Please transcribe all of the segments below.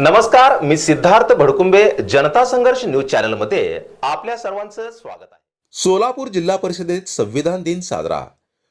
नमस्कार मी सिद्धार्थ भडकुंबे जनता संघर्ष न्यूज चॅनलमध्ये आपल्या सर्वांचं स्वागत आहे. सोलापूर जिल्हा परिषदेत संविधान दिन साजरा.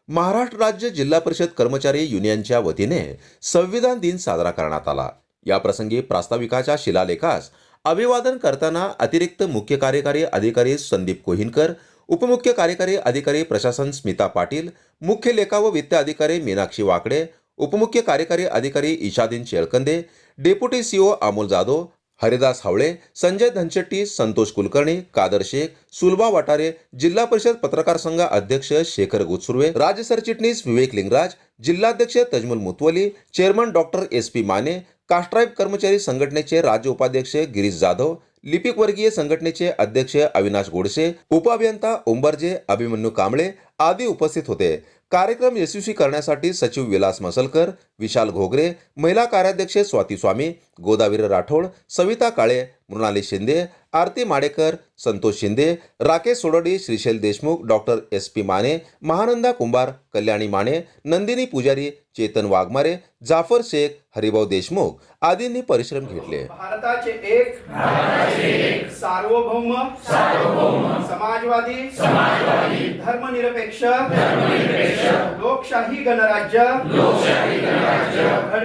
महाराष्ट्र राज्य जिल्हा परिषद कर्मचारी युनियनच्या वतीने संविधान दिन साजरा करण्यात आला. या प्रसंगी प्रास्ताविकाच्या शिलालेखास अभिवादन करताना अतिरिक्त मुख्य कार्यकारी अधिकारी संदीप कोहिनकर उपमुख्य कार्यकारी अधिकारी प्रशासन स्मिता पाटील मुख्य लेखा व वित्त अधिकारी मीनाक्षी वाकडे उपमुख्य कार्यकारी अधिकारी ईशादीन शेळकंदे डेप्युटी सीओ अमोल जाधव हरिदास हावळे संजय धनशेट्टी संतोष कुलकर्णी कादर शेख सुलभा वाटारे जिल्हा परिषद पत्रकार संघ अध्यक्ष शेखर गुतसुर्वे राज्य सरचिटणीस विवेक लिंगराज जिल्हाध्यक्ष Tajmal Mutawali chairman doctor S P Mane Kastribe कर्मचारी संघटनेचे राज्य उपाध्यक्ष गिरीश जाधव लिपिक वर्गीय संघटनेचे अध्यक्ष अविनाश गोडसे उपअभियंता ओंबरजे अभिमन्यू कांबळे आदी उपस्थित होते. कार्यक्रम यशस्वी करण्यासाठी सचिव विलास मसलकर विशाल घोगरे महिला कार्याध्यक्ष Swati Swami Godavir Rathod Savita Kale Mrinali Shinde Aarti Madekar Santosh Shinde Rakesh Soddi Shrishail Deshmukh doctor S P Mane Mahananda Kumbhar Kalyani Mane Nandini Pujari Chetan Waghmare Jafar Shaikh Haribhau Deshmukh आदींनी परिश्रम घेतले. भारताचे एक सार्वभौम समाजवादी धर्मनिरपेक्ष लोकशाही गणराज्य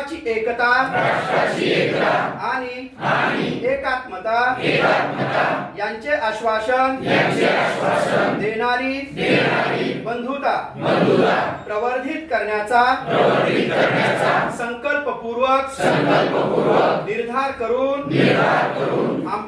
राष्ट्राची एकता. आणि एकात्मता. यांचे आश्वासन. देणारी. बंधुता. प्रवर्धित करण्याचा. संकल्पपूर्वक. निर्धार करून.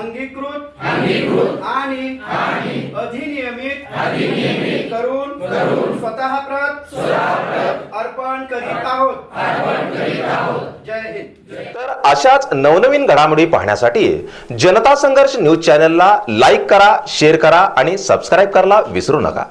अंगीकृत आणि अधिनियमित करून स्वतः प्रत अर्पण करीत आहोत. जय हिंद. तर अशाच नवनवीन घडामोडी पाहण्यासाठी जनता संघर्ष न्यूज चॅनलला लाईक करा शेअर करा आणि सबस्क्राईब करायला विसरू नका.